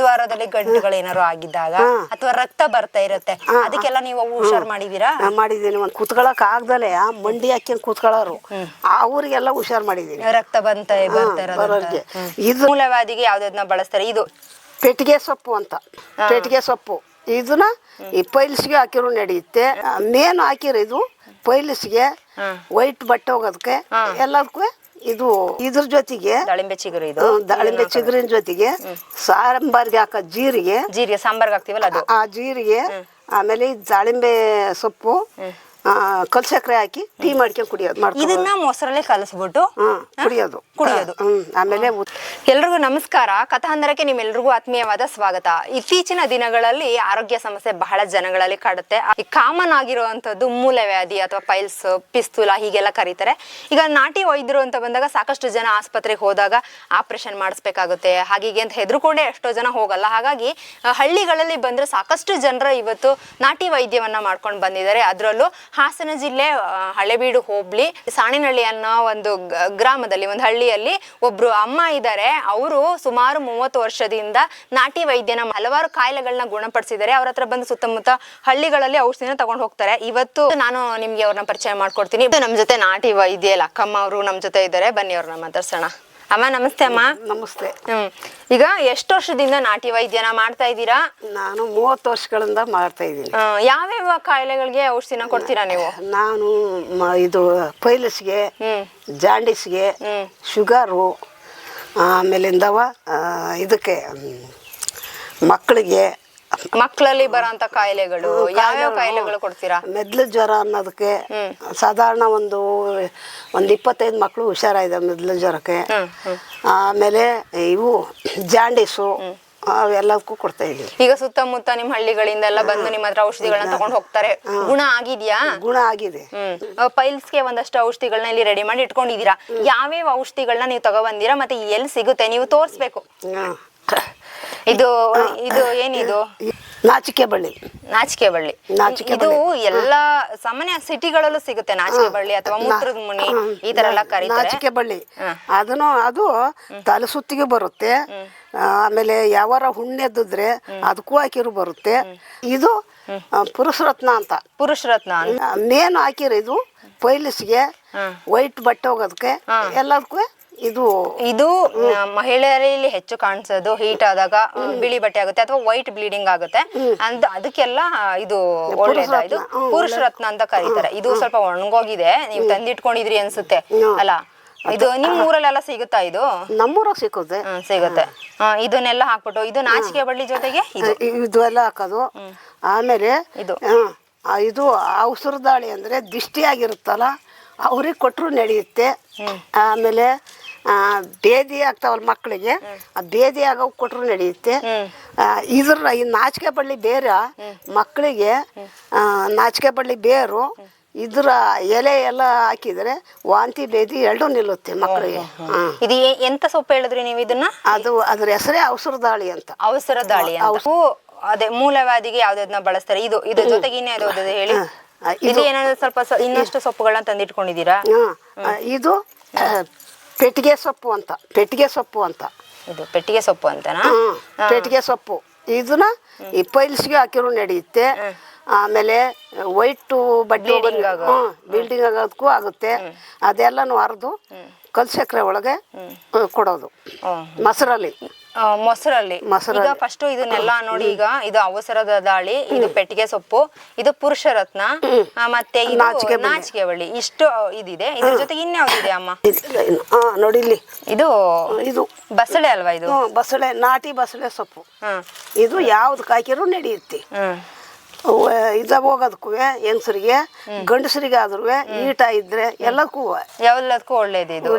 ದ್ವಾರದಲ್ಲಿ ಗಂಟುಗಳು ಏನಾರು ಆಗಿದ್ದಾಗ ಅಥವಾ ರಕ್ತ ಬರ್ತಾ ಇರುತ್ತೆ ಅದಕ್ಕೆಲ್ಲ ನೀವು ಹುಷಾರ್ ಮಾಡಿದೀರಾ ಮಾಡಿದೀನಿ ಮಾಡಿದ್ದೀನಿ. ಒಂದು ಕುತ್ಕೊಳಕ್ ಆಗ್ದಲೆ ಆ ಮಂಡಿ ಹಾಕಿ ಕೂತ್ಕೊಳ್ಳೋರು ಅವ್ರಿಗೆಲ್ಲ ಹುಷಾರ್ ಮಾಡಿದೀನಿ ರಕ್ತ ಬಂತ ಬರ್ತಾ. ಇರೋದು ಇದು ಮೂಲವಾದಿಗೆ ಯಾವ್ದನ್ನ ಬಳಸ್ತಾರೆ? ಇದು? ಪೆಟ್ಟಿಗೆ ಸೊಪ್ಪು ಅಂತ. ಪೆಟ್ಟಿಗೆ ಸೊಪ್ಪು. ಇದನ್ನ ಈ ಪೈಲ್ಸ್ಗೆ ಹಾಕಿರೋ ನಡೆಯುತ್ತೆ. ಮೇನ್ ಹಾಕಿರೋ ಇದು ಪೈಲ್ಸ್ಗೆ ವೈಟ್ ಬಟ್ಟೆ ಹೋಗೋದಕ್ಕೆ ಎಲ್ಲದಕ್ಕೂ ಇದು ಇದ್ರ ಜೊತೆಗೆ ದಾಳಿಂಬೆ ಚಿಗುರು ಇದು. ದಾಳಿಂಬೆ ಚಿಗುರಿನ ಜೊತೆಗೆ ಸಾಂಬಾರ್ಗೆ ಹಾಕೋ ಜೀರಿಗೆ. ಜೀರಿಗೆ ಸಾಂಬಾರ್ಗೆ ಹಾಕ್ತಿವಲ್ಲ ಅದು? ಆ ಜೀರಿಗೆ ಆಮೇಲೆ ಈ ದಾಳಿಂಬೆ ಸೊಪ್ಪು ಕಲ್ ಸಕ್ಕರೆ ಹಾಕಿ ಟೀ ಮಾಡ್ಕೊಂಡು ಕುಡಿಯೋದು ಮಾಡ್ಕೊಂಡು ಇದನ್ನ ಮೊಸರಲ್ಲೇ ಕಲಸ್ಬಿಟ್ಟು ಕುಡಿಯೋದು. ಕುಡಿಯೋದು. ಹ್ಮ್ ಆಮೇಲೆ ಎಲ್ರಿಗೂ ನಮಸ್ಕಾರ. ಕಥಾಂಧರಕ್ಕೆ ನಿಮ್ಮೆಲ್ರಿಗೂ ಆತ್ಮೀಯವಾದ ಸ್ವಾಗತ. ಇತ್ತೀಚಿನ ದಿನಗಳಲ್ಲಿ ಆರೋಗ್ಯ ಸಮಸ್ಯೆ ಬಹಳ ಜನಗಳಲ್ಲಿ ಕಾಡುತ್ತೆ. ಈ ಕಾಮನ್ ಆಗಿರುವಂತದ್ದು ಮೂಲವ್ಯಾಧಿ ಅಥವಾ ಪೈಲ್ಸ್ ಪಿಸ್ತೂಲ ಹೀಗೆಲ್ಲ ಕರೀತಾರೆ. ಈಗ ನಾಟಿ ವೈದ್ಯರು ಅಂತ ಬಂದಾಗ ಸಾಕಷ್ಟು ಜನ ಆಸ್ಪತ್ರೆಗೆ ಹೋದಾಗ ಆಪರೇಷನ್ ಮಾಡಿಸ್ಬೇಕಾಗುತ್ತೆ. ಹಾಗೀಗೆ ಅಂತ ಹೆದರ್ಕೊಂಡೇ ಎಷ್ಟೋ ಜನ ಹೋಗಲ್ಲ. ಹಾಗಾಗಿ ಆ, ಹಳ್ಳಿಗಳಲ್ಲಿ ಬಂದ್ರೆ ಸಾಕಷ್ಟು ಜನರು ಇವತ್ತು ನಾಟಿ ವೈದ್ಯವನ್ನ ಮಾಡ್ಕೊಂಡು ಬಂದಿದ್ದಾರೆ. ಅದರಲ್ಲೂ ಹಾಸನ ಜಿಲ್ಲೆ ಹಳೆಬೀಡು ಹೋಬಳಿ ಸಾಣಿನಹಳ್ಳಿ ಅನ್ನೋ ಒಂದು ಗ್ರಾಮದಲ್ಲಿ, ಒಂದು ಹಳ್ಳಿಯಲ್ಲಿ ಒಬ್ರು ಅಮ್ಮ ಇದ್ದಾರೆ ಅವರು ಸುಮಾರು ಮೂವತ್ತು ವರ್ಷದಿಂದ ನಾಟಿ ವೈದ್ಯನ ಹಲವಾರು ಕಾಯಿಲೆಗಳನ್ನ ಗುಣಪಡಿಸಿದ್ದಾರೆ. ಅವ್ರ ಹತ್ರ ಬಂದು ಸುತ್ತಮುತ್ತ ಹಳ್ಳಿಗಳಲ್ಲಿ ಔಷಧಿನ ತಗೊಂಡು ಹೋಗ್ತಾರೆ. ಇವತ್ತು ನಾನು ನಿಮ್ಗೆ ಅವ್ರನ್ನ ಪರಿಚಯ ಮಾಡ್ಕೊಡ್ತೀನಿ. ನಮ್ಮ ಜೊತೆ ನಾಟಿ ವೈದ್ಯ ಲಕ್ಕಮ್ಮ ಅವರು ನಮ್ಮ ಜೊತೆ ಇದ್ದಾರೆ. ಬನ್ನಿ ಅವ್ರನ್ನ ಮಾತಾಡ್ಸೋಣ. ಅಮ್ಮ ನಮಸ್ತೆ ಅಮ್ಮ. ನಮಸ್ತೆ. ಹ್ಮ್. ಈಗ ಎಷ್ಟು ವರ್ಷದಿಂದ ನಾಟಿ ವೈದ್ಯನ ಮಾಡ್ತಾ ಇದ್ದೀರಾ? ನಾನು ಮೂವತ್ತು ವರ್ಷಗಳಿಂದ ಮಾಡ್ತಾ ಇದ್ದೀನಿ. ಯಾವ್ಯಾವ ಕಾಯಿಲೆಗಳಿಗೆ ಔಷಧಿನ ಕೊಡ್ತೀರಾ ನೀವು? ನಾನು ಮ- ಇದು ಪೈಲಸ್ಗೆ ಜಾಂಡಿಸ್ಗೆ ಜಾಂಡೀಸ್ಗೆ ಶುಗರು ಆಮೇಲಿಂದವ ಆ, ಇದಕ್ಕೆ ಮ್, ಮಕ್ಕಳಿಗೆ ಮಕ್ಕಳಲ್ಲಿ ಬರೋಂತ ಕಾಯಿಲೆಗಳು ಯಾವ್ಯಾವ ಕಾಯಿಲೆಗಳು? ಕೊಡ್ತೀರಾ? ಮೆದ್ಲು ಜ್ವರ ಅನ್ನೋದಕ್ಕೆ ಸಾಧಾರಣ ಒಂದು ಒಂದು ಇಪ್ಪತ್ತೈದು ಮಕ್ಕಳು ಹುಷಾರಾಗಿದೆ ಮೆದ್ಲು ಜ್ವರಕ್ಕೆ. ಆಮೇಲೆ ಇವು ಜಾಂಡೀಸು ಅವೆಲ್ಲದಕ್ಕೂ ಕೊಡ್ತಾ ಇದ್ದೀವಿ. ಈಗ ಸುತ್ತಮುತ್ತ ನಿಮ್ಮ ಹಳ್ಳಿಗಳಿಂದ ಎಲ್ಲ ಬಂದು ನಿಮ್ಮ ಹತ್ರ ಔಷಧಿಗಳನ್ನ ತಗೊಂಡು ಹೋಗ್ತಾರೆ. ಗುಣ ಆಗಿದ್ಯಾ? ಗುಣ ಆಗಿದೆ. ಹ್ಮ್. ಪೈಲ್ಸ್ಗೆ ಒಂದಷ್ಟು ಔಷಧಿಗಳನ್ನ ಇಲ್ಲಿ ರೆಡಿ ಮಾಡಿ ಇಟ್ಕೊಂಡಿದೀರಾ ಯಾವ್ಯಾವ ಔಷಧಿಗಳನ್ನ ನೀವು ತಗೊಬಂದಿರಾ ಮತ್ತೆ ಎಲ್ಲಿ ಸಿಗುತ್ತೆ? ನೀವು ತೋರಿಸ್ಬೇಕು. ಇದು ಇದು ಏನಿದು? ನಾಚಿಕೆ ಬಳ್ಳಿ. ನಾಚಿಕೆ ಬಳ್ಳಿ. ನಾಚಿಕೆ ಇದು ಎಲ್ಲಾ ಸಾಮಾನ್ಯ ಸಿಟಿಗಳಲ್ಲೂ ಸಿಗುತ್ತೆ ನಾಚಿಕೆ ಬಳ್ಳಿ ಅಥವಾ ಮೂತ್ರದ ಮುನಿ ಈ ತರ ಎಲ್ಲ ಕರೀತಾರೆ. ನಾಚಿಕೆ ಬಳ್ಳಿ. ಅದನ್ನು ಅದು ತಲೆ ಸುತ್ತಿಗೆ ಬರುತ್ತೆ. ಆಮೇಲೆ ಯಾವಾರ ಹುಣ್ಣೆ ಎದ್ದಿದ್ರೆ ಅದಕ್ಕೂ ಹಾಕಿರು ಬರುತ್ತೆ. ಇದು ಪುರುಷರತ್ನ ಪುರುಷ ರತ್ನ ಅಂತ. ಪುರುಷ ರತ್ನ ಅಂತ. ಮೇನ್ ಹಾಕಿರೋ ಇದು ಪೈಲಿಸ್ಗೆ ವೈಟ್ ಬಟ್ಟೆ ಹೋಗೋದಕ್ಕೆ ಎಲ್ಲದಕ್ಕೂ ಇದು ಇದು ಆ, ಮಹಿಳೆಯರಲ್ಲಿ ಹೆಚ್ಚು ಕಾಣಿಸೋದು. ಹೀಟ್ ಆದಾಗ ಆ, ಬಿಳಿ ಬಟ್ಟೆ ಆಗುತ್ತೆ ಅಥವಾ ವೈಟ್ ಬ್ಲೀಡಿಂಗ್ ಆಗುತ್ತೆ. ಅಂದ್ ಅದಕ್ಕೆಲ್ಲ ಆ, ಇದು ಒಳ್ಳೇದ? ಇದು ಪುರುಷ ರತ್ನ ಅಂತ ಕರೀತಾರೆ. ಇದು ಸ್ವಲ್ಪ ಒಣಗೋಗಿದೆ. ನೀವು ತಂದಿಟ್ಕೊಂಡಿದ್ರಿ ಅನ್ಸುತ್ತೆ. ಅಲ್ಲ ಇದು ನಿಮ್ ಊರಲ್ಲೆಲ್ಲ ಸಿಗುತ್ತಾ ಇದು? ನಮ್ಮೂರಾಗ ಸಿಕ್ಕುತ್ತೆ ಹ್ಮ್ ಸಿಗುತ್ತೆ. ಆ, ಇದನ್ನೆಲ್ಲ ಹಾಕ್ಬಿಟ್ಟು ಇದು ನಾಚಿಕೆ ಬಳ್ಳಿ ಜೊತೆಗೆ ಇದು. ಇದು ಎಲ್ಲ ಹಾಕೋದು. ಆಮೇಲೆ ಇದು. ಹ್ಮ್, ಆ, ಇದು ದಾಳಿ ಅಂದ್ರೆ ದಿಷ್ಟಿ ಆಗಿರುತ್ತಲ್ಲ ಅವ್ರಿಗೆ ಕೊಟ್ಟರು ನಡೆಯುತ್ತೆ. ಆಮೇಲೆ ಬೇದಿ ಆಗ್ತಾವಲ್ಲ ಮಕ್ಕಳಿಗೆ ಆ ಬೇದಿ ಆಗೋ ಕೊಟ್ರು ನಡೆಯುತ್ತೆ. ಇದ್ರ ಈ ನಾಚಿಕೆ ಬಳ್ಳಿ ಬೇರ ಮಕ್ಕಳಿಗೆ ನಾಚಿಕೆ ಬಳ್ಳಿ ಬೇರು ಇದ್ರ ಎಲೆ ಎಲ್ಲ ಹಾಕಿದರೆ ವಾಂತಿ ಬೇದಿ ಎರಡೂ ನಿಲ್ಲುತ್ತೆ ಮಕ್ಕಳಿಗೆ. ಇದು ಎಂತ ಸೊಪ್ಪು ಹೇಳಿದ್ರಿ ನೀವು ಇದನ್ನ? ಅದು ಅದ್ರ ಹೆಸರೇ ಅವಸರ ದಾಳಿ ಅಂತ. ಅವಸರ ದಾಳಿ ಅವು ಅದೇ ಮೂಲವಾದಿಗೆ ಯಾವ್ದನ್ನ ಬಳಸ್ತಾರೆ? ಇದು ಇದ್ರ ಜೊತೆಗೆ ಇನ್ನೇ ಯಾವ್ದು ಹೇಳಿ? ಇದು ಏನಾದ್ರು ಸ್ವಲ್ಪ ಇನ್ನಷ್ಟು ಸೊಪ್ಪುಗಳನ್ನ ತಂದಿಟ್ಕೊಂಡಿದ್ದೀರಾ. ಇದು ಪೆಟ್ಟಿಗೆ ಸೊಪ್ಪು ಅಂತ ಪೆಟ್ಟಿಗೆ ಸೊಪ್ಪು ಅಂತ. ಇದು ಪೆಟ್ಟಿಗೆ ಸೊಪ್ಪು ಅಂತ ಹ್ಮ್. ಪೆಟ್ಟಿಗೆ ಸೊಪ್ಪು. ಇದನ್ನ ಈ ಪೈಲ್ಸ್ಗೆ ಹಾಕಿರೋ ನಡೆಯುತ್ತೆ ಆಮೇಲೆ ವೈಟ್ ಬಡ್ಡಿ ಬಿಲ್ಡಿಂಗ್ ಆಗೋದಕ್ಕೂ ಆಗುತ್ತೆ. ಅದೆಲ್ಲನೂ ಹರಿದು ಕಲ್ಸಕ್ರೆ ಒಳಗೆ ಕೊಡೋದು. ಹ್ಮ್. ಮೊಸರಲ್ಲಿ. ಮೊಸರಲ್ಲಿ. ಈಗ ಫಸ್ಟ್ ಇದನ್ನೆಲ್ಲ ನೋಡಿ ಈಗ ಇದು ಅವಸರದ ದಾಳಿ ಇದು ಪೆಟ್ಟಿಗೆ ಸೊಪ್ಪು ಇದು ಪುರುಷ ರತ್ನ ಆ, ಮತ್ತೆ ಇದು ನಾಚಿಕೆ ಬಳ್ಳಿ. ಇಷ್ಟು ಇದಿದೆ. ಇದ್ರ ಜೊತೆಗೆ ಇನ್ಯಾವ್ದಿದೆ ಅಮ್ಮ? ನೋಡಿಲ್ಲಿ ನೋಡಿ ಇಲ್ಲಿ. ಇದು ಇದು. ಬಸಳೆ ಅಲ್ವಾ ಇದು? ಹ್ಮ್, ಬಸಳೆ ನಾಟಿ ಬಸಳೆ ಸೊಪ್ಪು. ಹ್ಮ್. ಇದು ಯಾವ್ದು ಹಾಕಿರೂ ನಡೆಯುತ್ತೆ. ಹ್ಮ್. ಇದ ಹೋಗೋದಕ್ಕೂ ಹೆಂಗಸರಿಗೆ ಗಂಡಸರಿಗೆ ಆದ್ರೂ ಈಟ ಇದ್ರೆ ಎಲ್ಲಕ್ಕೂ ಎಲ್ಲದಕ್ಕೂ ಒಳ್ಳೇದು ಇದು.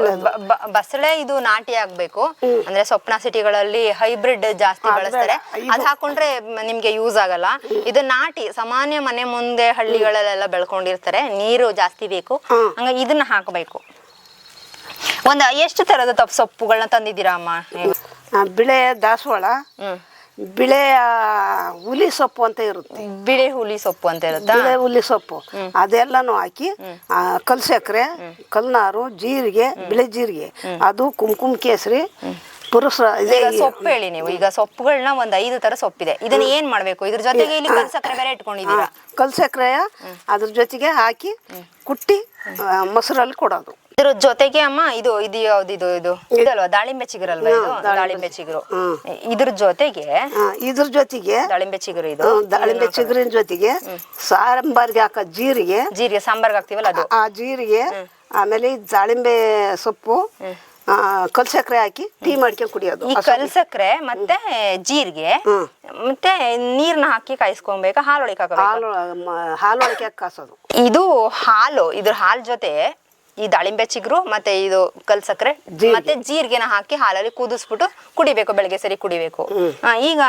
ಬಸಳೆ ಇದು ನಾಟಿ ಆಗ್ಬೇಕು. ಅಂದ್ರೆ ಸ್ವಪ್ನ ಸಿಟಿಗಳಲ್ಲಿ ಹೈಬ್ರಿಡ್ ಜಾಸ್ತಿ ಬಳಸ್ತಾರೆ. ಅದ್ ಹಾಕೊಂಡ್ರೆ ನಿಮ್ಗೆ ಯೂಸ್ ಆಗಲ್ಲ. ಇದು ನಾಟಿ ಸಾಮಾನ್ಯ ಮನೆ ಮುಂದೆ ಹಳ್ಳಿಗಳಲ್ಲೆಲ್ಲ ಬೆಳ್ಕೊಂಡಿರ್ತಾರೆ. ನೀರು ಜಾಸ್ತಿ ಬೇಕು. ಹಂಗ ಇದನ್ನ ಹಾಕಬೇಕು. ಒಂದ್ ಎಷ್ಟು ತರದ ತಪ್ಪು ಸೊಪ್ಪುಗಳನ್ನ ತಂದಿದ್ದೀರಾ ಅಮ್ಮ ಬಿಳೆ ದಾಸವಾಳ. ಹ್ಮ್. ಬಿಳೆ ಹುಲಿ ಸೊಪ್ಪು ಅಂತ ಇರುತ್ತೆ. ಬಿಳೆ ಹುಲಿ ಸೊಪ್ಪು ಅಂತ ಇರುತ್ತೆ? ಬಿಳೆ ಹುಲಿ ಸೊಪ್ಪು. ಅದೆಲ್ಲನೂ ಹಾಕಿ ಕಲ್ ಸಕ್ಕರೆ ಕಲ್ನಾರು ಜೀರಿಗೆ ಬಿಳೆ ಜೀರಿಗೆ. ಅದು ಕುಂಕುಮ ಕೇಸರಿ ಪುರುಷ ಸೊಪ್ಪು ಹೇಳಿ ನೀವು. ಈಗ ಸೊಪ್ಪುಗಳನ್ನ ಒಂದ್ ಐದು ತರ ಸೊಪ್ಪಿದೆ. ಇದನ್ನ ಏನ್ ಮಾಡ್ಬೇಕು? ಇದ್ರ ಜೊತೆಗೆ ಇಲ್ಲಿ ಕಲ್ ಸಕ್ಕರೆ ಬೇರೆ ಇಟ್ಕೊಂಡಿದ್ದೀರಾ? ಕಲ್ ಸಕ್ಕರೆಯ ಅದ್ರ ಜೊತೆಗೆ ಹಾಕಿ ಕುಟ್ಟಿ ಮೊಸರಲ್ಲಿ ಕೊಡೋದು. ಇದ್ರ ಜೊತೆಗೆ ಅಮ್ಮ ಇದು ಇದು ಯಾವ್ದು ಇದು ಇದು? ಇದಲ್ವಾ? ದಾಳಿಂಬೆ ಚಿಗುರಲ್ವಾ ಇದು? ದಾಳಿಂಬೆ ಚಿಗುರು. ಇದ್ರ ಜೊತೆಗೆ ಇದ್ರ ಜೊತೆಗೆ ದಾಳಿಂಬೆ ಚಿಗುರು ಇದು. ದಾಳಿಂಬೆ ಚಿಗುರಿನ ಜೊತೆಗೆ ಸಾಂಬಾರ್ಗೆ ಹಾಕೋ ಜೀರಿಗೆ. ಜೀರಿಗೆ ಸಾಂಬಾರ್ಗೆ ಹಾಕ್ತಿವಲ್ಲ ಅದು? ಆ ಜೀರಿಗೆ ಆಮೇಲೆ ದಾಳಿಂಬೆ ಸೊಪ್ಪು ಆ, ಕಲ್ ಸಕ್ಕರೆ ಹಾಕಿ ಟೀ ಮಾಡ್ಕೊಂಡು ಕುಡಿಯೋದು. ಈ ಕಲ್ ಸಕ್ಕರೆ ಮತ್ತೆ ಜೀರಿಗೆ ಮತ್ತೆ ನೀರ್ನ ಹಾಕಿ ಕಾಯಿಸ್ಕೊಬೇಕು ಹಾಲು ಒಳಗೆ ಹಾಕೋದು ಹಾಲು ಮ- ಹಾಲು ಒಳಗೆ ಹಾಕಿ ಕಾಸೋದು. ಇದು ಹಾಲು ಇದ್ರ ಹಾಲ್ ಜೊತೆ ಈ ದಾಳಿಂಬೆ ಚಿಗುರು ಮತ್ತೆ ಇದು ಕಲ್ ಸಕ್ಕರೆ ಮತ್ತೆ ಜೀರಿಗೆನ ಹಾಕಿ ಹಾಲಲ್ಲಿ ಕುದಿಸ್ಬಿಟ್ಟು ಕುಡಿಬೇಕು ಬೆಳಗ್ಗೆ ಸರಿ ಕುಡಿಬೇಕು. ಈಗ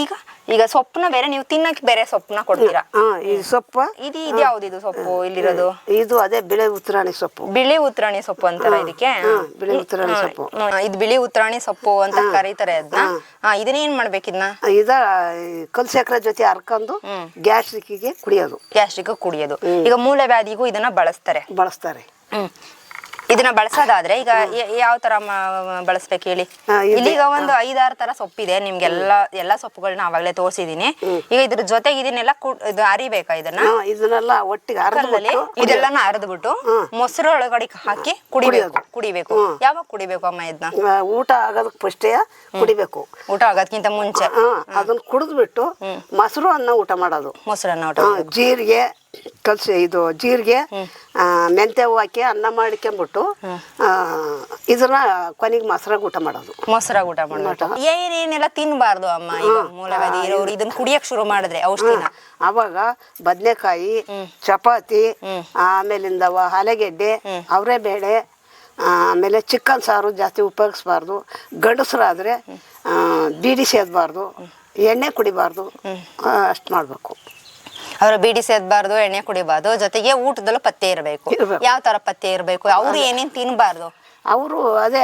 ಈಗ ಈಗ ಸೊಪ್ಪನ್ನ ಬೇರೆ ನೀವು ತಿನ್ನಕ್ಕೆ ಬೇರೆ ಸೊಪ್ಪನ ಕೊಡ್ತೀರಾ? ಈ ಸೊಪ್ಪು? ಇದು ಇದು ಯಾವ್ದು ಇದು ಸೊಪ್ಪು ಇಲ್ಲಿರೋದು? ಇದು ಅದೇ ಬಿಳಿ ಉತ್ತರಾಣಿ ಸೊಪ್ಪು. ಬಿಳಿ ಉತ್ತರಾಣಿ ಸೊಪ್ಪು ಅಂತಾರ ಇದಕ್ಕೆ? ಬಿಳಿ ಉತ್ತರಾಣಿ ಸೊಪ್ಪು. ಇದು ಬಿಳಿ ಉತ್ತರಾಣಿ ಸೊಪ್ಪು ಅಂತ ಕರೀತಾರೆ ಅದನ್ನ ಇದನ್ನ ಏನ್ ಮಾಡ್ಬೇಕು ಇದನ್ನ ಇದ ಕಲ್ಸಕ್ರೆ ಕಲ್ ಸಕ್ಕರೆ ಜೊತೆ ಹರ್ಕೊಂಡು ಗ್ಯಾಸ್ಟ್ರಿಕ್ಗೆ ಕುಡಿಯೋದು. ಗ್ಯಾಸ್ಟ್ರಿಕ್ ಕುಡಿಯೋದು. ಈಗ ಮೂಲವ್ಯಾಧಿಗೂ ಇದನ್ನ ಬಳಸ್ತಾರೆ. ಬಳಸ್ತಾರೆ. ಹ್ಮ್. ಇದನ್ನ ಬಳಸೋದಾದ್ರೆ ಈಗ ಯಾವ ತರ ಬಳಸ್ಬೇಕು ಹೇಳಿ? ಇಲ್ಲಿಗ ಒಂದು ಐದಾರು ತರ ಸೊಪ್ಪಿದೆ ನಿಮ್ಗೆಲ್ಲ ಎಲ್ಲಾ ಸೊಪ್ಪುಗಳನ್ನ ಅವಾಗಲೇ ತೋರಿಸಿದೀನಿ. ಈಗ ಇದ್ರ ಜೊತೆಗೆ ಇದನ್ನೆಲ್ಲ ಇದು ಅರಿಬೇಕಾ ಇದನ್ನ? ಇದನ್ನೆಲ್ಲ ಒಟ್ಟಿಗೆ ಅರ್ದ್ಬಿಟ್ಟು ಇದೆಲ್ಲನ ಅರೆದ್ಬಿಟ್ಟು ಮೊಸರು ಒಳಗಡೆ ಹಾಕಿ ಕುಡಿಬೇಕು ಕುಡಿಬೇಕು. ಯಾವಾಗ ಕುಡಿಬೇಕು ಅಮ್ಮ ಇದನ್ನ ಊಟ ಆಗೋದಕ್ಕೆ ಫಸ್ಟೇ ಕುಡಿಬೇಕು. ಊಟ ಆಗೋದ್ಕಿಂತ ಮುಂಚೆ. ಅದನ್ನ ಕುಡಿದ್ಬಿಟ್ಟು ಮೊಸರು ಅನ್ನ ಊಟ ಮಾಡೋದು. ಮೊಸರನ್ನ ಊಟ ಜೀರಿಗೆ ಕಲ್ಸಿ ಇದು ಜೀರಿಗೆ ಮೆಂತ್ಯ ಹೂವು ಹಾಕಿ ಅನ್ನ ಮಾಡ್ಕೊಂಬಿಟ್ಟು ಇದನ್ನ ಕೊನೆಗೆ ಮೊಸರಾಗ ಊಟ ಮಾಡೋದು. ಮೊಸರಾಗ ಊಟ ಮಾಡೋದು. ಏನೇನೆಲ್ಲ ತಿನ್ಬಾರ್ದು ಅಮ್ಮ? ಮೂಲವ್ಯಾಧಿ ಇರೋರು ಇದನ್ನ ಕುಡಿಯಕ್ ಶುರು ಮಾಡಿದ್ರೆ ಔಷಧಿನ. ಅವಾಗ ಬದನೆಕಾಯಿ ಚಪಾತಿ ಆಮೇಲಿಂದ ಹಲಗೆಡ್ಡೆ ಅವರೇ ಬೇಳೆ ಆಮೇಲೆ ಚಿಕನ್ ಸಾರು ಜಾಸ್ತಿ ಉಪಯೋಗಿಸ್ಬಾರ್ದು. ಗಂಡಸರಾದರೆ ಬೀಡಿ ಸೇದಬಾರ್ದು. ಎಣ್ಣೆ ಕುಡಿಬಾರ್ದು. ಅಷ್ಟು ಮಾಡಬೇಕು. ಅವ್ರ ಬೀಡಿ ಸೇದ್ಬಾರ್ದು ಎಣ್ಣೆ ಕುಡಿಬಾರ್ದು ಜೊತೆಗೆ ಊಟದಲ್ಲೂ ಪತ್ತೆ ಇರಬೇಕು. ಇರ್ಬೇಕು. ಯಾವ ತರ ಪತ್ತೆ ಇರಬೇಕು? ಅವ್ರು ಏನೇನ್ ತಿನ್ಬಾರ್ದು? ಅವರು ಅದೇ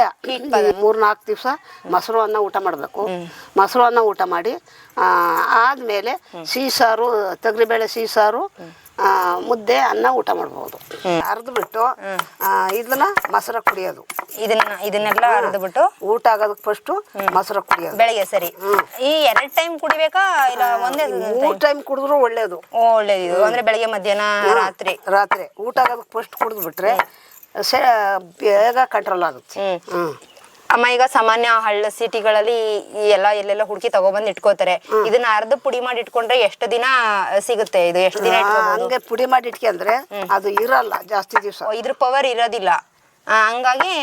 ಮೂರು ನಾಲ್ಕು ದಿವಸ ಮೊಸರು ಅನ್ನ ಊಟ ಮಾಡಬೇಕು. ಮೊಸರು ಅನ್ನ ಊಟ ಮಾಡಿ ಆ, ಆದ್ಮೇಲೆ ಸಿಹಿ ಸಾರು ತೊಗರಿಬೇಳೆ ಸಿಹಿ ಸಾರು ಆ, ಮುದ್ದೆ ಅನ್ನ ಊಟ ಮಾಡ್ಬೋದು. ಅರ್ದ್ಬಿಟ್ಟು ಇದನ್ನ ಮೊಸರು ಕುಡಿಯೋದು ಇದನ್ನ ಇದನ್ನೆಲ್ಲ ಅರ್ದ್ಬಿಟ್ಟು ಊಟ ಆಗೋದಕ್ಕೆ ಫಸ್ಟ್ ಮೊಸರು ಕುಡಿಯೋದು. ಬೆಳಗ್ಗೆ ಸರಿ. ಈ ಎರಡ್ ಟೈಮ್ ಕುಡಿಬೇಕಾ? ಇಲ್ಲ ಒಂದೇ ಮೂರ್ ಟೈಮ್ ಕುಡಿದ್ರು ಒಳ್ಳೇದು. ಒಳ್ಳೇದು ಅಂದ್ರೆ ಬೆಳಿಗ್ಗೆ ಮಧ್ಯಾಹ್ನ ರಾತ್ರಿ? ರಾತ್ರಿ. ಊಟ ಆಗೋದಕ್ಕೆ ಫಸ್ಟ್ ಕುಡಿದು ಬಿಟ್ರೆ ಬೇಗ ಕಂಟ್ರೋಲ್ ಆಗುತ್ತೆ. ಅಮ್ಮ ಈಗ ಸಾಮಾನ್ಯ ಹಳ್ಳ ಸಿಟಿಗಳಲ್ಲಿ ಎಲ್ಲ ಎಲ್ಲೆಲ್ಲ ಹುಡುಕಿ ತಗೊಬಂದ್ ಇಟ್ಕೋತಾರೆ. ಇದನ್ನ ಅರ್ಧ ಪುಡಿ ಮಾಡಿ ಇಟ್ಕೊಂಡ್ರೆ ಎಷ್ಟು ದಿನ ಸಿಗುತ್ತೆ ಇದು? ಎಷ್ಟು ದಿನ ಹಂಗೆ ಪುಡಿ ಮಾಡಿ ಇಟ್ಕೊಂಡ್ರೆ ಅದು ಇರಲ್ಲ ಜಾಸ್ತಿ ದಿವಸ. ಇದ್ರ ಪವರ್ ಇರೋದಿಲ್ಲ. ಹಂಗಾಗಿ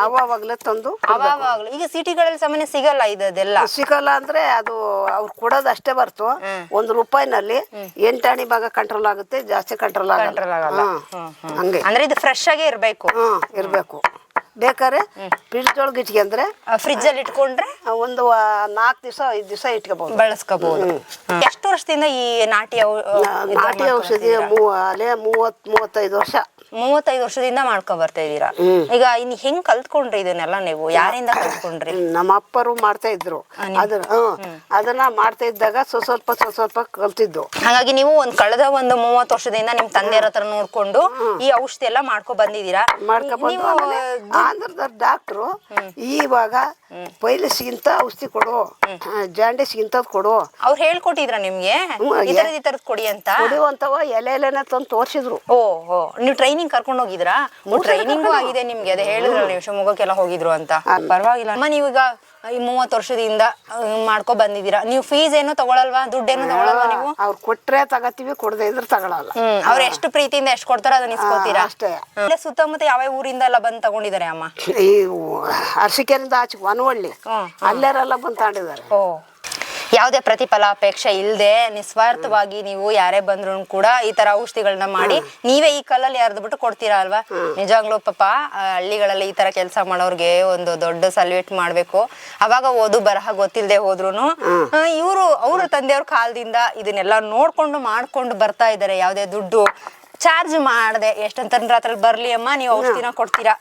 ಆವಾಗಲೇ ತಂದು ಅವಾಗಲೂ ಈಗ ಸಿಟಿಗಳಲ್ಲಿ ಸಾಮಾನ್ಯ ಸಿಗಲ್ಲ ಇದೆಲ್ಲ ಸಿಗಲ್ಲ ಅಂದ್ರೆ ಅದು ಅವ್ರು ಕೊಡೋದು ಅಷ್ಟೇ ಬರ್ತು ಒಂದು ರೂಪಾಯಿನಲ್ಲಿ ಎಂಟಾಣಿ ಭಾಗ ಕಂಟ್ರೋಲ್ ಆಗುತ್ತೆ ಜಾಸ್ತಿ ಕಂಟ್ರೋಲ್ ಕಂಟ್ರೋಲ್ ಆಗಲ್ಲ. ಹಂಗೆ. ಅಂದ್ರೆ ಇದು ಫ್ರೆಶ್ ಆಗೇ ಇರ್ಬೇಕು. ಹಾ ಇರ್ಬೇಕು. ಬೇಕಾದ್ರೆ ಫ್ರಿಡ್ಜ್ ಒಳಗೆ ಇಟ್ಕೊಂಡ್ರೆ ಫ್ರಿಜ್ ಅಲ್ಲಿ ಇಟ್ಕೊಂಡ್ರೆ ಒಂದು ನಾಲ್ಕು ದಿವಸ ಐದು ದಿವಸ ಇಟ್ಕೋಬಹುದು ಬಳಸ್ಕೋಬಹುದು ಎಷ್ಟು ವರ್ಷದಿಂದ ಈ ನಾಟಿ ನಾಟಿ ಔಷಧಿ ಮೂ ಅಲ್ಲೇ ಮೂವತ್ ಮೂವತ್ತೈದು ವರ್ಷ. ಮೂವತ್ತೈದು ವರ್ಷದಿಂದ ಮಾಡ್ಕೊ ಬರ್ತಾ ಇದೀರಾ ಈಗ ಇನ್ ಹೆಂಗ್ ಕಲ್ತ್ಕೊಂಡ್ರಿ ಇದನ್ನೆಲ್ಲ ನೀವು? ಯಾರಿಂದ ಕಲ್ತ್ಕೊಂಡ್ರಿ? ನಮ್ಮ ಅಪ್ಪರು ಮಾಡ್ತಾ ಇದ್ರು. ಅದನ್ನ ಅದನ್ನ ಮಾಡ್ತಾ ಇದ್ದಾಗ ಸ್ವಸ್ವಲ್ಪ ಸ್ವಲ್ಪ ಕಲ್ತಿದ್ರು ಸ್ವಲ್ಪ ಕಲ್ತಿದ್ದು. ಹಾಗಾಗಿ ನೀವು ಒಂದ್ ಕಳೆದ ಒಂದು ಮೂವತ್ತು ವರ್ಷದಿಂದ ನಿಮ್ ತಂದೆಯರ ಹತ್ರ ನೋಡ್ಕೊಂಡು ಈ ಔಷಧಿ ಎಲ್ಲ ಮಾಡ್ಕೊ ಬಂದಿದ್ದೀರಾ ಆಂಧ್ರದ ಡಾಕ್ಟ್ರು ಇವಾಗ ಪೈಲಸ್ಗಿಂತ ಔಷಧಿ ಕೊಡು. ಜಾಂಡಿಸ್ಗಿಂತ ಕೊಡು. ಅವ್ರು ಹೇಳ್ಕೊಟ್ಟಿದ್ರ ನಿಮ್ಗೆ? ಈ ತರದ್ ಕೊಡಿ ಅಂತ? ಕೊಡುವಂತವ ಎಲೆ ಎಲೆನ ತಂದು ತೋರಿಸಿದ್ರು. ಓ ಓ ನೀವು ಟ್ರೈನಿಂಗ್ ಕರ್ಕೊಂಡು ಹೋಗಿದ್ರಾ? ಟ್ರೈನಿಂಗು ಆಗಿದೆ ನಿಮ್ಗೆ ಅದೇ ಹೇಳಿದ್ರು ನೀವು ಶಿವಮೊಗ್ಗಕ್ಕೆಲ್ಲ ಹೋಗಿದ್ರು ಅಂತ. ಪರವಾಗಿಲ್ಲ. ಅಮ್ಮ ನೀವೀಗ ಈ ಮೂವತ್ತು ವರ್ಷದಿಂದ ಮಾಡ್ಕೊ ಬಂದಿದ್ದೀರಾ? ನೀವು ಫೀಸ್ ಏನು ತಗೊಳಲ್ವಾ? ದುಡ್ಡೇನು ತಗೊಳಲ್ವಾ ನೀವು? ಅವ್ರು ಕೊಟ್ರೆ ತಗತೀವಿ ಕೊಡದೆ ಇದ್ರೆ ತಗೊಳಲ್ಲ. ಅವ್ರು ಎಷ್ಟು ಪ್ರೀತಿಯಿಂದ ಎಷ್ಟು ಕೊಡ್ತಾರ ಅದನ್ನ ಇಸ್ಕೋತೀರಾ? ಅಷ್ಟೇ. ಇಲ್ಲೇ ಸುತ್ತಮುತ್ತ ಯಾವ ಊರಿಂದ ಎಲ್ಲ ಬಂದು ತಗೊಂಡಿದ್ದಾರೆ ಅಮ್ಮ? ಈ ಅರಸಿಕೆರಿಂದ ಆಚೆ ವನವಳ್ಳಿ. ಅಲ್ಲೇರೆಲ್ಲ ಬಂದು ತಾಂಡಿದ್ದಾರೆ. ಓ. ಯಾವುದೇ ಪ್ರತಿಫಲಾಪೇಕ್ಷೆ ಇಲ್ಲದೆ ನಿಸ್ವಾರ್ಥವಾಗಿ ನೀವು ಯಾರೇ ಬಂದ್ರು ಕೂಡ ಈ ತರ ಔಷಧಿಗಳನ್ನ ಮಾಡಿ ನೀವೇ ಈ ಕಲ್ಲಲ್ಲಿ ಬಿಟ್ಟು ಕೊಡ್ತೀರಾ ಅಲ್ವಾ? ನಿಜವಾಗ್ಲೂ ಪಾಪ ಹಳ್ಳಿಗಳಲ್ಲಿ ಈ ತರ ಕೆಲಸ ಮಾಡೋರ್ಗೆ ಒಂದು ದೊಡ್ಡ ಸಲ್ಯೂಟ್ ಮಾಡ್ಬೇಕು. ಅವಾಗ ಓದು ಬರಹ ಗೊತ್ತಿಲ್ಲದೆ ಹೋದ್ರು ಇವರು ಅವ್ರ ತಂದೆಯವ್ರ ಕಾಲದಿಂದ ಇದನ್ನೆಲ್ಲ ನೋಡ್ಕೊಂಡು ಮಾಡ್ಕೊಂಡು ಬರ್ತಾ ಇದ್ದಾರೆ ಯಾವುದೇ ದುಡ್ಡು ಚಾರ್ಜ್ ಮಾಡ್ದೆ. ಎಷ್ಟಂತಂದ್ರೆ ಅದ್ರಲ್ಲಿ ಬರ್ಲಿ ಅಮ್ಮ ನೀವು ಔಷಧಿನ ಕೊಡ್ತೀರಾ?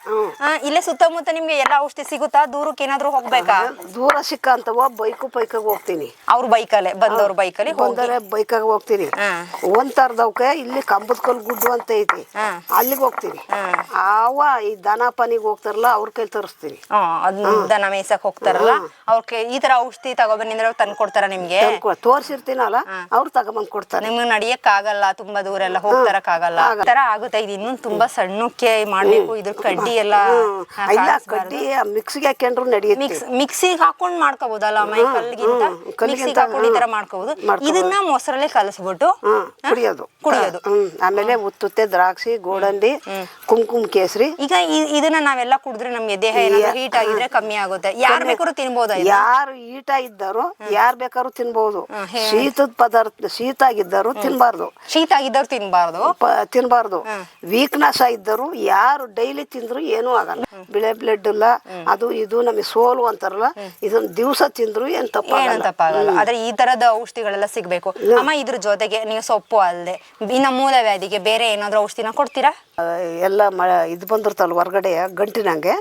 ಇಲ್ಲೇ ಸುತ್ತಮುತ್ತ ನಿಮ್ಗೆ ಎಲ್ಲ ಔಷಧಿ ಸಿಗುತ್ತಾ? ದೂರಕ್ಕೆ ಏನಾದ್ರು ಹೋಗ್ಬೇಕಾ? ದೂರ ಸಿಕ್ಕಂತವ ಬೈಕು ಬೈಕಾಗ ಹೋಗ್ತೀನಿ. ಅವ್ರ ಬೈಕಲ್ಲೇ ಬಂದವ್ರ ಬೈಕಲ್ಲಿ ಅಲ್ಲಿ ಬಂದರೆ ಬೈಕಾಗ ಹೋಗ್ತೀನಿ. ಒಂದ್ ತರದವ್ಕೆ ಇಲ್ಲಿ ಕಂಬದ ಕಲ್ ಗುಡ್ಡು ಅಂತ ಐತಿ. ಅಲ್ಲಿಗೆ ಹೋಗ್ತೀನಿ. ಆವ ಈ ದನ ಪನಿಗೆ ಹೋಗ್ತಾರಲ್ಲ ಅವ್ರ ಕೈ ತರಿಸ್ತೀನಿ. ದನ ಮೇಯ್ಸಕ್ ಹೋಗ್ತಾರಲ್ಲ ಅವ್ರ ಈ ತರ ಔಷಧಿ ತಗೊಬಂದ್ರೆ ತಂದು ಕೊಡ್ತಾರ ನಿಮ್ಗೆ? ತೋರಿಸಿರ್ತೀನಲ್ಲ ಅವ್ರು ತಗೊಬಂದ್ ಕೊಡ್ತಾರೆ. ನಿಮ್ಗೆ ನಡಿಯಕ್ ಆಗಲ್ಲ ತುಂಬಾ ದೂರ ಎಲ್ಲ ಹೋಗ್ತರಕ್ ಆಗಲ್ಲ. ಈ ತರ ಆಗುತ್ತೆ. ಇದು ಇನ್ನೂ ತುಂಬಾ ಸಣ್ಣಕ್ಕೆ ಮಾಡ್ಬೇಕು ಇದ್ರ ಕಡ್ಡಿ ಎಲ್ಲ ಇಲ್ಲ ಕಡ್ಡಿ ಮಿಕ್ಸಿಗೆ ಹಾಕೊಂಡ್ರು ನಡೆಯುತ್ತೆ. ಮಿಕ್ಸ್ ಮಿಕ್ಸಿಗೆ ಹಾಕೊಂಡ್ ಮಾಡ್ಕೋಬಹುದಲ್ಲ ಮೈ ಕಲ್ಗಿಂತ ಕಲ್ಲಿಗಿಂತ, ಮಿಕ್ಸಿಗೆ ಹಾಕೊಂಡು ಈ ತರ ಮಾಡ್ಕೋಬಹುದು ಇದನ್ನ ಮೊಸರಲ್ಲಿ ಕಲಸ್ಬಿಟ್ಟು ಕುಡಿಯೋದು. ಕುಡಿಯೋದು. ಆಮೇಲೆ ಉತ್ತುತ್ತೆ ದ್ರಾಕ್ಷಿ ಗೋಡಂಬಿ ಕುಂಕುಮ ಕೇಸರಿ. ಈಗ ಇದನ್ನ ನಾವೆಲ್ಲ ಕುಡಿದ್ರೆ ನಮ್ಗೆ ದೇಹ ಏನಾದ್ರು ಹೀಟ್ ಆಗಿದ್ರೆ ಕಮ್ಮಿ ಆಗುತ್ತೆ. ಯಾರು ಬೇಕಾದ್ರೂ ತಿನ್ಬೋದ ಯಾರು ಹೀಟ್ ಆಗಿದ್ದಾರೋ ಯಾರು ಬೇಕಾದ್ರೂ ತಿನ್ಬಹುದು ಶೀತದ ಪದಾರ್ಥ ಶೀತ ಆಗಿದ್ದರು ತಿನ್ಬಾರ್ದು. ಶೀತ ಆಗಿದ್ದವ್ರು ತಿನ್ಬಾರ್ದು. ತಿನ್ಬಾರ್ದು. ವೀಕ್ನೆಸ್ ಇದ್ದರು ಯಾರು ಡೈಲಿ ತಿಂದ್ರು ಏನೂ ಆಗಲ್ಲ. ಬಿಳೆ ಬ್ಲಡ್ ಇಲ್ಲ ಅದು ಇದು ನಮಗೆ ಸೋಲು ಅಂತಾರಲ್ಲ ಇದನ್ನ ದಿವಸ ತಿಂದ್ರು ಏನ್ ತಪ್ಪ ತಪ್ಪಾಗಲ್ಲ. ತಪ್ಪಾಗಲ್ಲ ಆದ್ರೆ ಈ ತರದ ಔಷಧಿಗಳೆಲ್ಲ ಸಿಗ್ಬೇಕು. ಅಮ್ಮ ಇದ್ರ ಜೊತೆಗೆ ನೀವು ಸೊಪ್ಪು ಅಲ್ಲದೆ ಇನ್ನ ಮೂಲ ವ್ಯಾಧಿಗೆ ಬೇರೆ ಏನಾದ್ರೂ ಔಷಧಿನ ಕೊಡ್ತೀರಾ? ಎಲ್ಲ ಇದು ಬಂದಿರ್ತಲ್ಲ ಹೊರಗಡೆ ಗಂಟಿನಂಗೆ.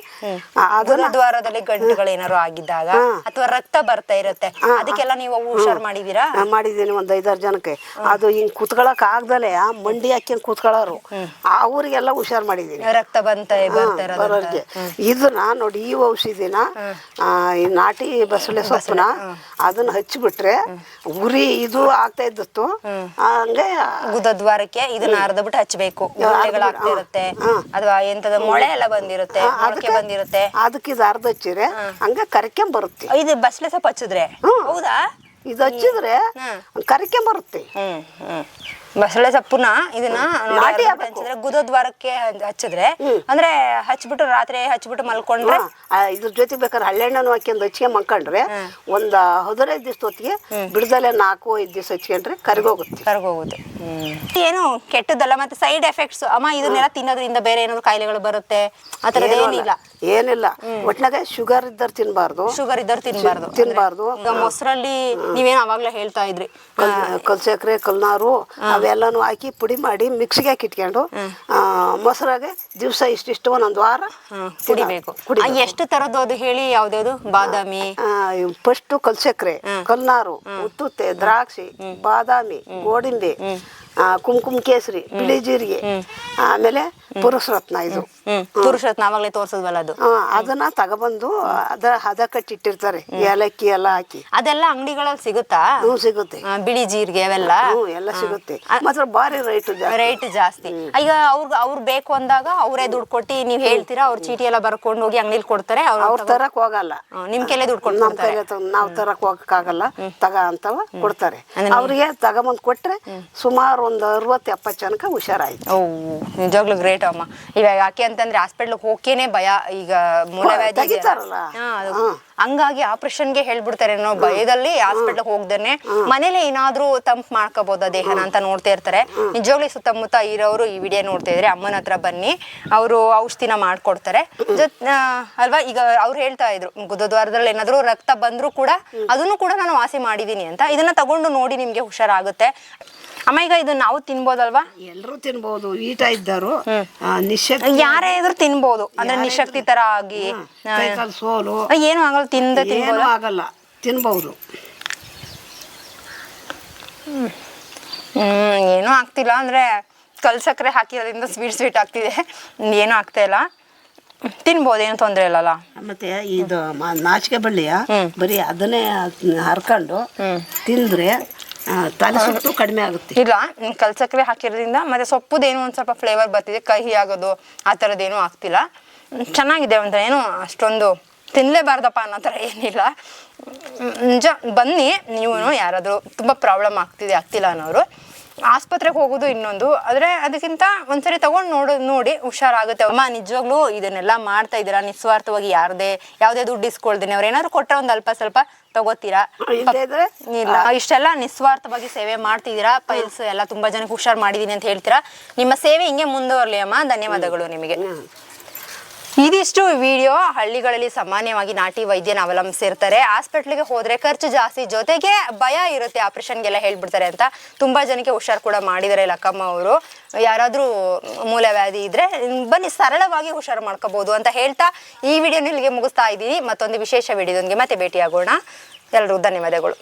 ಅದನ್ನ ದ್ವಾರದಲ್ಲಿ ಗಂಟುಗಳು ಏನಾದ್ರು ಆಗಿದ್ದಾಗ ಅಥವಾ ರಕ್ತ ಬರ್ತಾ ಇರುತ್ತೆ ಅದಕ್ಕೆಲ್ಲ ನೀವು ಹುಷಾರ್ ಮಾಡಿದೀರಾ? ಮಾಡಿದೀನಿ ಒಂದ್ ಐದಾರು ಜನಕ್ಕೆ. ಅದು ಹಿಂಗ್ ಕುತ್ಕೊಳಕ್ ಆಗ್ದಲೆ ಮಂಡಿ ಹಾಕ್ಯಂಗ್ ಕುತ್ಕೊಳ್ಳೋರು. ಅವ್ರಿಗೆಲ್ಲ ಹುಷಾರ್ ಮಾಡಿದ್ದೀನಿ ರಕ್ತ ಬಂತ ಬರೋರಿಗೆ. ಇದನ್ನ ನೋಡಿ ಈ ಔಷಧಿನ ಆ, ಈ ನಾಟಿ ಬಸಳೆ ಸೊಪ್ಪನ ಅದನ್ನ ಹಚ್ಚಿಬಿಟ್ರೆ ಉರಿ ಇದು ಆಗ್ತಾ ಇದ್ದತ್ತು. ಹಂಗೆ ಗುದ ದ್ವಾರಕ್ಕೆ ಇದನ್ನ ಅರ್ಧಬಿಟ್ಟು ಹಚ್ಬೇಕು. ಹಚ್ಚಬೇಕು ಇರುತ್ತೆ ಅಥವಾ ಎಂತದ ಮೊಳೆ ಎಲ್ಲ ಬಂದಿರುತ್ತೆ ಅದಕ್ಕೆ ಬಂದಿರುತ್ತೆ. ಅದಕ್ಕೆ ಇದು ಅರ್ಧ ಹಚ್ಚಿದ್ರೆ ಹಂಗೆ ಕರ್ಕೊಂಡ್ ಬರುತ್ತೆ. ಇದು ಬಸಳೆ ಸೊಪ್ಪು ಹಚ್ಚಿದ್ರೆ. ಹೌದಾ? ಇದು ಹಚ್ಚಿದ್ರೆ ಕರ್ಕೊಂಡ್ ಬರುತ್ತೆ. ಬಸಳೆ ಸೊಪ್ಪುನ ಇದನ್ನ ನಾಟಿ ಹಚ್ಚಿದ್ರೆ ಗುದ ದ್ವಾರಕ್ಕೆ ಹಚ್ಚಿದ್ರೆ ಅಂದ್ರೆ ಹಚ್ಬಿಟ್ಟು ರಾತ್ರಿ ಹಚ್ಬಿಟ್ಟು ಮಲ್ಕೊಂಡ್ರೆ ಇದ್ರ ಜೊತೆ ಬೇಕಾದ್ರೆ ಹಳ್ಳೆಣ್ಣನು ಹಾಕ್ಯಂದು ಹಚ್ಕೊಂಡ್ ಮಲ್ಕೊಂಡ್ರೆ ಒಂದ್ ಹದಿನೈದು ದಿವಸ ಹೊತ್ತಿಗೆ ಬಿಡದಲ್ಲೇ ನಾಲ್ಕು ಐದು ದಿವಸ ಹಚ್ಕೊಂಡ್ರೆ ಕರ್ಗೋಗುತ್ತೆ. ಕರ್ಗೋಗುತ್ತೆ. ಏನು ಕೆಟ್ಟದಲ್ಲ ಮತ್ತೆ ಸೈಡ್ ಎಫೆಕ್ಟ್ಸ್. ಅಮ್ಮ ಇದನ್ನೆಲ್ಲ ತಿನ್ನೋದ್ರಿಂದ ಬೇರೆ ಏನಾದ್ರು ಕಾಯಿಲೆಗಳು ಬರುತ್ತೆ? ಆತರ ಏನಿಲ್ಲ. ಏನಿಲ್ಲ. ಒಟ್ನಾಗ ಶುಗರ್ ಇದ್ದರ್ ತಿನ್ಬಾರ್ದು. ಶುಗರ್ ಇದ್ದಾರೆ ತಿನ್ಬಾರ್ದು. ತಿನ್ಬಾರ್ದು. ಮೊಸರಲ್ಲಿ ನೀವೇನು ಅವಾಗ್ಲೇ ಹೇಳ್ತಾ ಇದ್ರಿ. ಕಲ್ಸಕ್ರೆ ಕಲ್ನಾರು ಅವೆಲ್ಲನೂ ಹಾಕಿ ಪುಡಿ ಮಾಡಿ ಮಿಕ್ಸಿಗೆ ಹಾಕಿ ಇಟ್ಕೊಂಡು ಮೊಸರಾಗೆ ದಿವಸ ಇಷ್ಟಿಷ್ಟು ಒಂದೊಂದು ವಾರ ಕುಡಿಬೇಕು. ಎಷ್ಟು ತರದ್ದು ಅದು ಹೇಳಿ ಯಾವ್ದ್ಯಾವ್ದು? ಬಾದಾಮಿ. ಫಸ್ಟ್ ಕಲ್ಸಕ್ರೆ ಕಲ್ನಾರು ಉತ್ತುತ್ತೆ ದ್ರಾಕ್ಷಿ ಬಾದಾಮಿ ಗೋಡಿಂಬೆ ಕುಂಕುಮ ಕೇಸರಿ ಬಿಳಿ ಜೀರಿಗೆ ಆಮೇಲೆ ಪುರುಷರತ್ನ ಇದು. ಹ್ಮ್. ಪುರುಷತ್ನ ಅವಾಗ್ಲೇ ತೋರ್ಸದ್ವಲ್ಲ ಅದು. ಆ, ಅದನ್ನ ತಗೊಬಂದು ಅದ ಹದ ಕಟ್ಟಿಟ್ಟಿರ್ತಾರೆ. ಏಲಕ್ಕಿ ಎಲ್ಲ ಹಾಕಿ. ಅದೆಲ್ಲ ಅಂಗಡಿಗಳಲ್ಲಿ ಸಿಗುತ್ತಾ? ಹ್ಞೂ ಸಿಗುತ್ತೆ. ಆ, ಬಿಳಿ ಜೀರಿಗೆ ಅವೆಲ್ಲ? ಹ್ಞೂ ಎಲ್ಲ ಸಿಗುತ್ತೆ. ಮಾತ್ರ ಭಾರಿ ರೈಟ್ ರೇಟ್ ಜಾಸ್ತಿ. ಈಗ ಅವ್ರಿಗೆ ಅವ್ರು ಬೇಕು ಅಂದಾಗ ಅವರೇ ದುಡ್ಡು ಕೊಟ್ಟು ನೀವು ಹೇಳ್ತೀರಾ ಅವ್ರ ಚೀಟಿ ಎಲ್ಲ ಬರ್ಕೊಂಡು ಹೋಗಿ ಅಂಗಡಿಲಿ ಕೊಡ್ತಾರೆ ಅವ್ರು ಅವ್ರ ತರಕ್ ಹೋಗಲ್ಲ. ನಿಮ್ ಕೈಲೇ ದುಡ್ಡು ಕೊಡ್ತಾರೆ ನಮ್ ಕೈಲಿ ನಾವು ತರಕ್ ಹೋಗಕ್ಕಾಗಲ್ಲ. ತಗ ಅಂತವ ಕೊಡ್ತಾರೆ. ಅವ್ರಿಗೆ ತಗೊಂಬಂದ್ ಕೊಟ್ರೆ ಸುಮಾರು ಒಂದು ಅರವತ್ತು ಎಪ್ಪತ್ತು ಜನಕ್ಕೆ ಹುಷಾರಾಯ್ತು. ಓ ನಿಜವಾಗ್ಲೂ ಗ್ರೇಟ್ ಅಮ್ಮ. ಇವಾಗ ಯಾಕೆ ಅಂತಂದ್ರೆ ಹಾಸ್ಪಿಟಲ್ ಹೋಗೇನೆ ಭಯ. ಈಗ ಮೂಲವ್ಯಾಧಿ ಹಂಗಾಗಿ ಆಪರೇಷನ್ಗೆ ಅದು. ಹಂಗಾಗಿ ಆಪರೇಷನ್ಗೆ ಹೇಳ್ಬಿಡ್ತಾರೆ ಅನ್ನೋ ಭಯದಲ್ಲಿ ಹಾಸ್ಪಿಟ್ಲಿಗೆ ಹೋಗ್ದೇನೆ ಮನೇಲೆ ಏನಾದ್ರೂ ತಂಪ್ ಮಾಡ್ಕೋಬೋದ ದೇಹನ ಅಂತ ನೋಡ್ತಾ ಇರ್ತಾರೆ. ನಿಜವಾಗ್ಲೂ ಸುತ್ತಮುತ್ತ ಇರೋರು ಈ ವಿಡಿಯೋ ನೋಡ್ತಾ ಇದ್ರೆ ಅಮ್ಮನ ಹತ್ರ ಬನ್ನಿ. ಅವರು ಔಷಧಿನ ಮಾಡ್ಕೊಡ್ತಾರೆ. ಜೊತ್ ಆ, ಅಲ್ವಾ? ಈಗ ಅವ್ರು ಹೇಳ್ತಾ ಇದ್ರು ಗುದದ್ವಾರದಲ್ಲಿ ಏನಾದ್ರೂ ರಕ್ತ ಬಂದ್ರು ಕೂಡ ಅದನ್ನು ಕೂಡ ನಾನು ವಾಸಿ ಮಾಡಿದೀನಿ ಅಂತ. ಇದನ್ನ ತಗೊಂಡು ನೋಡಿ ನಿಮ್ಗೆ ಹುಷಾರಾಗುತ್ತೆ. ಅಮ್ಮ ಈಗ ಇದು ನಾವು ತಿನ್ಬೋದಲ್ವಾ? ಎಲ್ಲರೂ ತಿನ್ಬಹುದು ಈಟ ಇದ್ದರು. ನಿಶಕ್ತಿ ಯಾರೇ ಇದ್ರು ತಿನ್ಬೋದು ಅಂದ್ರೆ ನಿಶಕ್ತಿ ತರ ಆಗಿ ಕೈಕಾಲು ಸೋಲು. ಏನು ಆಗಲ್ಲ ತಿಂದ ತಿನ್ಬೋದು. ಆಗಲ್ಲ ತಿನ್ಬಹುದು ಹ್ಮ್. ಏನೂ ಆಗ್ತಿಲ್ಲ ಅಂದ್ರೆ ಕಲ್ ಸಕ್ಕರೆ ಹಾಕಿರೋದ್ರಿಂದ ಸ್ವೀಟ್ ಸ್ವೀಟ್ ಆಗ್ತಿದೆ. ಏನು ಆಗ್ತಾ ಇಲ್ಲ. ತಿನ್ಬೋದು ಏನು ತೊಂದರೆ ಇಲ್ಲಲ್ಲ. ಮತ್ತೆ ಇದು ನಾಚಿಕೆ ಬಳ್ಳಿಯ ಬರೀ ಅದನ್ನೇ ಹರ್ಕೊಂಡು ತಿಂದ್ರೆ ತಲೆ ಕಡಿಮೆ ಆಗುತ್ತೆ. ಇಲ್ಲ ಹ್ಮ್, ಕಲ್ ಸಕ್ಕರೆ ಹಾಕಿರೋದ್ರಿಂದ ಮತ್ತೆ ಸೊಪ್ಪುದೇನು ಒಂದು ಸ್ವಲ್ಪ ಫ್ಲೇವರ್ ಬರ್ತಿದೆ ಕಹಿ ಆಗೋದು ಆ ತರದೇನು ಆಗ್ತಿಲ್ಲ. ಚೆನ್ನಾಗಿದೆ ಅಂತ ಏನು ಅಷ್ಟೊಂದು ತಿನ್ನಲೇಬಾರ್ದಪ್ಪ ಅನ್ನೋ ಥರ ಏನಿಲ್ಲ. ನಿಜ ಬನ್ನಿ ನೀವು ಯಾರಾದರೂ ತುಂಬ ಪ್ರಾಬ್ಲಮ್ ಆಗ್ತಿದೆ ಆಗ್ತಿಲ್ಲ ಅನ್ನೋರು. ಆಸ್ಪತ್ರೆಗೆ ಹೋಗೋದು ಇನ್ನೊಂದು. ಆದರೆ ಅದಕ್ಕಿಂತ ಒಂದ್ಸರಿ ತಗೊಂಡು ನೋಡೋ ನೋಡಿ ಹುಷಾರಾಗುತ್ತೆ. ಅಮ್ಮ ನಿಜವಾಗ್ಲೂ ಇದನ್ನೆಲ್ಲ ಮಾಡ್ತಾ ಇದ್ದೀರಾ? ನಿಸ್ವಾರ್ಥವಾಗಿ ಯಾರದೇ ಯಾವುದೇ ದುಡ್ಡು ಇಸ್ಕೊಳ್ದೇನೆ. ಅವ್ರು ಏನಾದ್ರು ಕೊಟ್ಟರೆ ಒಂದು ಅಲ್ಪ ಸ್ವಲ್ಪ ತಗೋತೀರಾ? ಇಲ್ಲ. ಇಷ್ಟೆಲ್ಲ ನಿಸ್ವಾರ್ಥವಾಗಿ ಸೇವೆ ಮಾಡ್ತಿದ್ದೀರಾ? ಪೈಲ್ಸ್ ಎಲ್ಲ ತುಂಬಾ ಜನಕ್ಕೆ ಹುಷಾರ್ ಮಾಡಿದೀನಿ ಅಂತ ಹೇಳ್ತೀರಾ? ನಿಮ್ಮ ಸೇವೆ ಹಿಂಗೆ ಮುಂದುವರ್ಲಿ ಅಮ್ಮ. ಧನ್ಯವಾದಗಳು ನಿಮಗೆ. ಇದಿಷ್ಟು ವಿಡಿಯೋ ಹಳ್ಳಿಗಳಲ್ಲಿ ಸಾಮಾನ್ಯವಾಗಿ ನಾಟಿ ವೈದ್ಯನ ಅವಲಂಬಿಸಿರ್ತಾರೆ. ಹಾಸ್ಪಿಟ್ಲಿಗೆ ಹೋದ್ರೆ ಖರ್ಚು ಜಾಸ್ತಿ, ಜೊತೆಗೆ ಭಯ ಇರುತ್ತೆ, ಆಪರೇಷನ್ಗೆಲ್ಲ ಹೇಳ್ಬಿಡ್ತಾರೆ ಅಂತ. ತುಂಬಾ ಜನಕ್ಕೆ ಹುಷಾರ್ ಕೂಡ ಮಾಡಿದ್ದಾರೆ ಲಕ್ಕಮ್ಮ ಅವರು. ಯಾರಾದ್ರೂ ಮೂಲವ್ಯಾಧಿ ಇದ್ರೆ ಬನ್ನಿ, ಸರಳವಾಗಿ ಹುಷಾರು ಮಾಡ್ಕೋಬಹುದು ಅಂತ ಹೇಳ್ತಾ ಈ ವಿಡಿಯೋನ ಇಲ್ಲಿಗೆ ಮುಗಿಸ್ತಾ ಇದ್ದೀನಿ. ಮತ್ತೊಂದು ವಿಶೇಷ ವಿಡಿಯೋದೊಂದಿಗೆ ಮತ್ತೆ ಭೇಟಿಯಾಗೋಣ. ಎಲ್ಲರೂ ಧನ್ಯವಾದಗಳು.